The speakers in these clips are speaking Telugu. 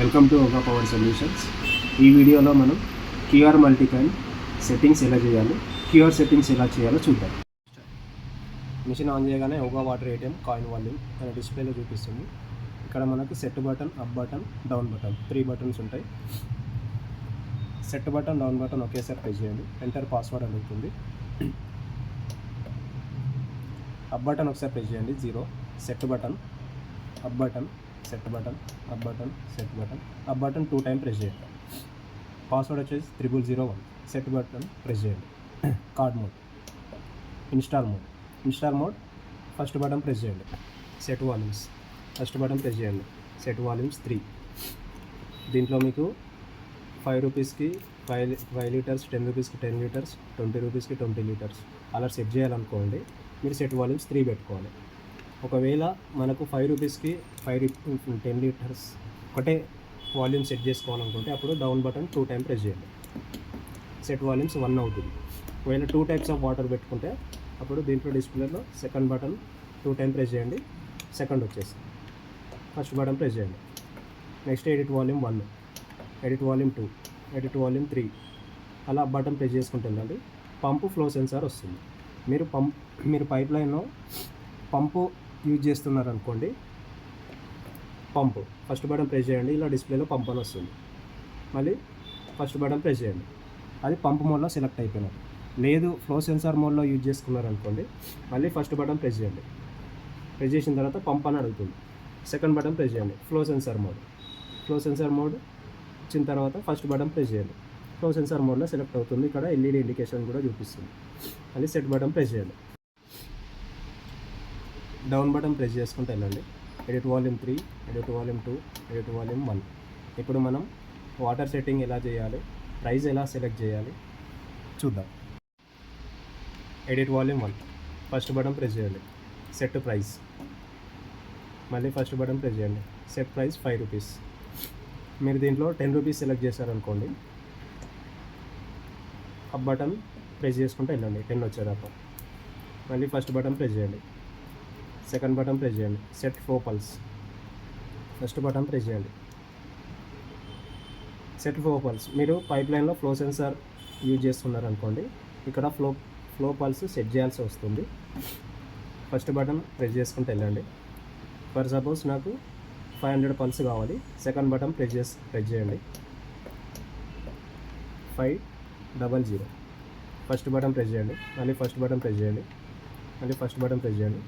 వెల్కమ్ టు ఓగా పవర్ సొల్యూషన్స్ ఈ వీడియోలో మనం క్యూఆర్ మల్టీకాయిన్ సెట్టింగ్స్ ఎలా చేయాలి క్యూఆర్ సెట్టింగ్స్ ఎలా చేయాలో చూద్దాం. మిషన్ ఆన్ చేయగానే ఓగా వాటర్ ఏటీఎం కాయిన్ వాల్యూమ్ అనే డిస్ప్లేలో చూపిస్తుంది. ఇక్కడ మనకు set button up button down button three buttons ఉంటాయి. సెట్ బటన్ డౌన్ బటన్ ఒకేసారి ప్రెస్ చేయండి. ఎంటర్ పాస్వర్డ్ అడుగుతుంది అప్ బటన్ ఒకసారి ప్రెస్ చేయండి. Zero set button up button set button up button set button. Up button two time press చేయండి. పాస్వర్డ్ వచ్చేసి triple zero one. Set button press చేయండి. Card mode. Install mode. Install mode first button press చేయండి. Set volumes. First button press చేయండి. Set volumes three. దీంట్లో మీకు ఫైవ్ రూపీస్కి ఫైవ్ ఫైవ్ లీటర్స్ టెన్ రూపీస్కి టెన్ లీటర్స్ ట్వంటీ రూపీస్కి ట్వంటీ లీటర్స్. అలా సెట్ చేయాలనుకోండి మీరు సెట్ వాల్యూమ్స్ త్రీ పెట్టుకోవాలి. ఒకవేళ మనకు ఫైవ్ రూపీస్కి ఫైవ్ టెన్ లీటర్స్ ఒకటే వాల్యూమ్ సెట్ చేసుకోవాలనుకుంటే అప్పుడు down button two time press చేయండి. సెట్ వాల్యూమ్స్ వన్ అవుతుంది. ఒకవేళ టూ టైప్స్ ఆఫ్ వాటర్ పెట్టుకుంటే అప్పుడు దీంట్లో డిస్ప్లేలో second button two time press చేయండి. సెకండ్ వచ్చేసి ఫస్ట్ బటన్ ప్రెస్ చేయండి. Next edit volume one edit volume two edit volume three అలా బటన్ ప్రెస్ చేసుకుంటుందండి. పంపు ఫ్లో సెన్సార్ వస్తుంది. మీరు పంప్ మీరు పైప్ లైన్లో పంపు యూజ్ చేస్తున్నారు అనుకోండి పంపు. ఫస్ట్ బటన్ ప్రెస్ చేయండి ఇలా డిస్ప్లేలో పంప్ అని వస్తుంది. మళ్ళీ ఫస్ట్ బటన్ ప్రెస్ చేయండి. అది పంప్ మోడ్లో సెలెక్ట్ అయిపోయినారు లేదు ఫ్లో సెన్సార్ మోడ్లో యూజ్ చేసుకున్నారు అనుకోండి మళ్ళీ ఫస్ట్ బటన్ ప్రెస్ చేయండి. ప్రెస్ చేసిన తర్వాత పంప్ అని అడుగుతుంది. సెకండ్ బటన్ ప్రెస్ చేయండి flow sensor mode. Flow sensor mode వచ్చిన తర్వాత ఫస్ట్ బటన్ ప్రెస్ చేయండి. ఫ్లో సెన్సార్ మోడ్లో సెలెక్ట్ అవుతుంది. ఇక్కడ ఎల్ఈడి ఇండికేషన్ కూడా చూపిస్తుంది. మళ్ళీ సెట్ బటన్ ప్రెస్ చేయండి. డౌన్ బటన్ ప్రెస్ చేసుకుంటూ వెళ్ళండి. Edit volume three edit volume two edit volume one. ఇప్పుడు మనం వాటర్ సెట్టింగ్ ఎలా చేయాలి ప్రైస్ ఎలా సెలెక్ట్ చేయాలి చూద్దాం. Edit volume one. First button press చేయండి. Set price. మళ్ళీ ఫస్ట్ బటన్ ప్రెస్ చేయండి. Set price five rupees. మీరు దీంట్లో టెన్ రూపీస్ సెలెక్ట్ చేశారనుకోండి అప్ బటన్ ప్రెస్ చేసుకుంటూ వెళ్ళండి. టెన్ వచ్చేదాకా. మళ్ళీ ఫస్ట్ బటన్ ప్రెస్ చేయండి. సెకండ్ బటన్ ప్రెస్ చేయండి. Set flow pulse. First button press చేయండి. Set flow pulse. మీరు పైప్ లైన్లో ఫ్లో సెన్సార్ యూజ్ చేస్తున్నారు అనుకోండి ఇక్కడ ఫ్లో ఫ్లో పల్స్ సెట్ చేయాల్సి వస్తుంది. ఫస్ట్ బటన్ ప్రెస్ చేసుకుంటూ వెళ్ళండి. ఫర్ సపోజ్ నాకు ఫైవ్ హండ్రెడ్ పల్స్ కావాలి సెకండ్ బటన్ ప్రెస్ చేసి ప్రెస్ చేయండి. Five double zero. First button press చేయండి. మళ్ళీ ఫస్ట్ బటన్ ప్రెస్ చేయండి. మళ్ళీ ఫస్ట్ బటన్ ప్రెస్ చేయండి.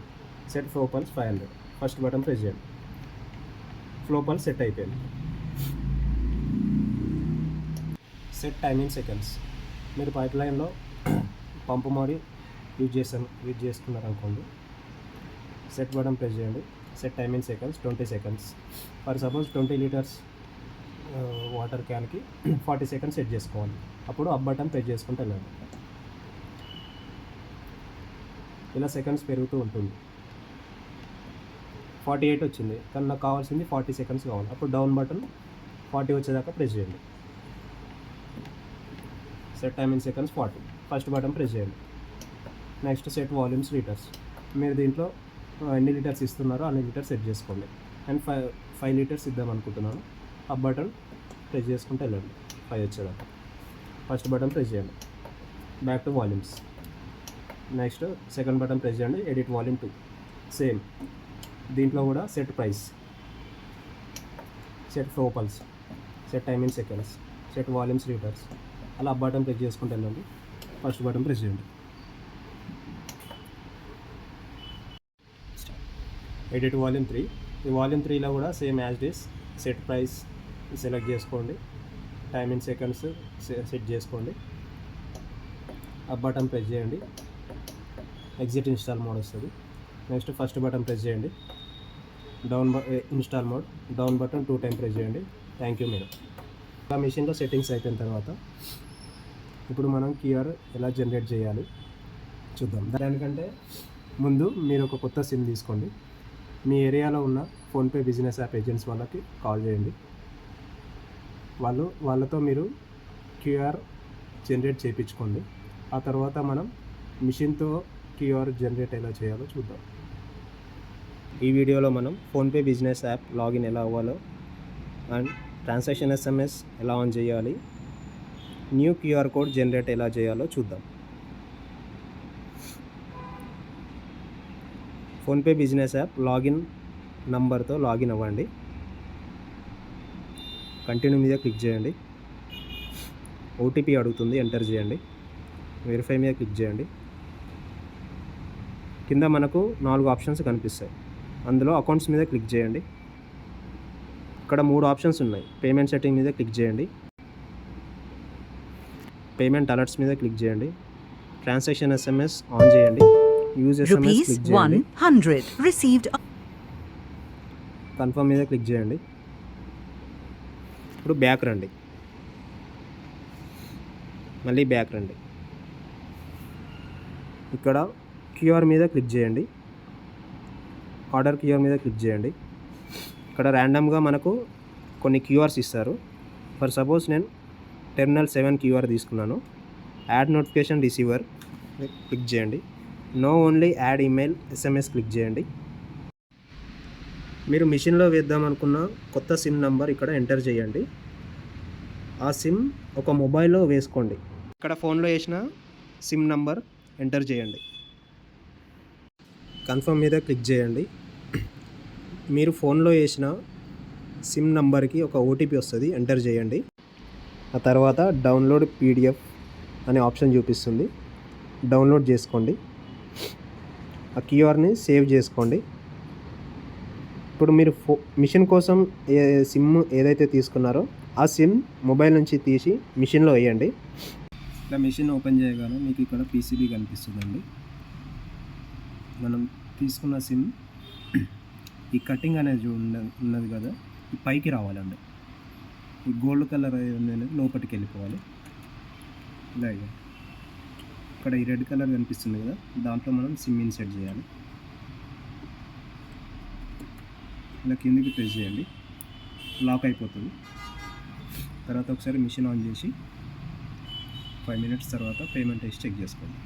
Set flow pulse five hundred. First button press చేయండి. ఫ్లో పల్స్ సెట్ అయిపోయింది. Set timing seconds. మీరు పైప్ లైన్లో పంపు మాడి యూజ్ చేస్తాను యూజ్ చేసుకున్నారు అనుకోండి. సెట్ బటన్ ప్రెస్ చేయండి. Set timing seconds twenty seconds. For suppose twenty litres water క్యాన్కి forty seconds set చేసుకోవాలి. అప్పుడు అప్ బటన్ ప్రెస్ చేసుకుంటే వెళ్ళండి. ఇలా సెకండ్స్ పెరుగుతూ ఉంటుంది. ఫార్టీ ఎయిట్ వచ్చింది. కానీ నాకు కావాల్సింది ఫార్టీ సెకండ్స్ కావాలి. అప్పుడు డౌన్ బటన్ ఫార్టీ వచ్చేదాకా ప్రెస్ చేయండి. Set time in seconds forty. First button press చేయండి. Next set volumes litres. మీరు దీంట్లో ఎన్ని లీటర్స్ ఇస్తున్నారో అన్ని లీటర్స్ సెట్ చేసుకోండి. అండ్ ఫైవ్ ఫైవ్ లీటర్స్ ఇద్దాం అనుకుంటున్నాను. ఆ బటన్ ప్రెస్ చేసుకుంటే వెళ్ళండి. ఫైవ్ వచ్చేదాకా. ఫస్ట్ బటన్ ప్రెస్ చేయండి. Back to volumes. Next second button press చేయండి. Edit volume two. సేమ్. దీంట్లో కూడా set price set flow pulse set time in seconds set volumes litres అలా బటన్ ప్రెస్ చేసుకుంటే వెళ్ళండి. ఫస్ట్ బటన్ ప్రెస్ చేయండి. ఎడిట్ వాల్యూమ్ త్రీ ఈ వాల్యూమ్ త్రీలో కూడా same as this set price select చేసుకోండి. టైమ్ ఇన్ సెకండ్స్ సెట్ చేసుకోండి. అప్ బటన్ ప్రెస్ చేయండి. ఎగ్జిట్ ఇన్స్టాల్ మోడ్ వస్తుంది. నెక్స్ట్ ఫస్ట్ బటన్ ప్రెస్ చేయండి. Down install mode down button two time press చేయండి. Thank you madam. ఆ మిషన్లో సెట్టింగ్స్ అయిపోయిన తర్వాత ఇప్పుడు మనం క్యూఆర్ ఎలా జనరేట్ చేయాలి చూద్దాం. దానికంటే ముందు మీరు ఒక కొత్త సిమ్ తీసుకోండి. మీ ఏరియాలో ఉన్న ఫోన్పే బిజినెస్ యాప్ ఏజెంట్స్ వాళ్ళకి కాల్ చేయండి. వాళ్ళు వాళ్ళతో మీరు క్యూఆర్ జనరేట్ చేయించుకోండి. ఆ తర్వాత మనం మిషన్తో క్యూఆర్ జనరేట్ ఎలా చేయాలో చూద్దాం. ఈ వీడియోలో మనం ఫోన్పే బిజినెస్ యాప్ లాగిన్ ఎలా అవ్వాలో అండ్ ట్రాన్సాక్షన్ ఎస్ఎంఎస్ ఎలా ఆన్ చేయాలి న్యూ క్యూఆర్ కోడ్ జనరేట్ ఎలా చేయాలో చూద్దాం. ఫోన్పే బిజినెస్ యాప్ లాగిన్ నంబర్తో లాగిన్ అవ్వండి. కంటిన్యూ మీద క్లిక్ చేయండి. ఓటీపీ అడుగుతుంది ఎంటర్ చేయండి. వెరిఫై మీద క్లిక్ చేయండి. కింద మనకు నాలుగు ఆప్షన్స్ కనిపిస్తాయి. అందులో అకౌంట్స్ మీద క్లిక్ చేయండి. ఇక్కడ మూడు ఆప్షన్స్ ఉన్నాయి. పేమెంట్ సెట్టింగ్ మీద క్లిక్ చేయండి. పేమెంట్ అలర్ట్స్ మీద క్లిక్ చేయండి. ట్రాన్సాక్షన్ ఎస్ఎంఎస్ ఆన్ చేయండి. యూజ్ ఎస్ఎంఎస్ క్లిక్ చేయండి. 100 received కన్ఫర్మ్ మీద క్లిక్ చేయండి. ఇప్పుడు బ్యాక్ రండి. మళ్ళీ బ్యాక్ రండి. ఇక్కడ క్యూఆర్ మీద క్లిక్ చేయండి. ఆర్డర్ క్యూఆర్ మీద క్లిక్ చేయండి. ఇక్కడ ర్యాండమ్గా మనకు కొన్ని క్యూఆర్స్ ఇస్తారు. ఫర్ సపోజ్ నేను టెర్మినల్ సెవెన్ క్యూఆర్ తీసుకున్నాను. యాడ్ నోటిఫికేషన్ రిసీవర్ క్లిక్ చేయండి. No only add email SMS click చేయండి. మీరు మిషన్లో వేద్దాం అనుకున్న కొత్త సిమ్ నంబర్ ఇక్కడ ఎంటర్ చేయండి. ఆ సిమ్ ఒక మొబైల్లో వేసుకోండి. ఇక్కడ ఫోన్లో వేసిన సిమ్ నంబర్ ఎంటర్ చేయండి. కన్ఫర్మ్ మీద క్లిక్ చేయండి. మీరు ఫోన్లో వేసిన సిమ్ నంబర్కి ఒక ఓటీపీ వస్తుంది. ఎంటర్ చేయండి. ఆ తర్వాత డౌన్లోడ్ పీడిఎఫ్ అనే ఆప్షన్ చూపిస్తుంది. డౌన్లోడ్ చేసుకోండి. ఆ క్యూఆర్ని సేవ్ చేసుకోండి. ఇప్పుడు మీరు ఫో మిషన్ కోసం ఏ సిమ్ ఏదైతే తీసుకున్నారో ఆ సిమ్ మొబైల్ నుంచి తీసి మిషన్లో వేయండి. ఇలా మిషన్ ఓపెన్ చేయగానే మీకు ఇక్కడ పీసీబీ కనిపిస్తుందండి. మనం తీసుకున్న సిమ్ ఈ కటింగ్ అనేది ఉన్న ఉన్నది కదా ఈ పైకి రావాలండి ఈ గోల్డ్ కలర్ అనేది లోపలికి వెళ్ళిపోవాలి. ఇలాగే ఇక్కడ ఈ రెడ్ కలర్ కనిపిస్తుంది కదా దాంట్లో మనం సిమ్ ఇన్సెట్ చేయాలి. ఇలా కిందికి ప్రెస్ చేయండి. లాక్ అయిపోతుంది. తర్వాత ఒకసారి మిషన్ ఆన్ చేసి ఫైవ్ మినిట్స్ తర్వాత పేమెంట్ వేసి చెక్ చేసుకోండి.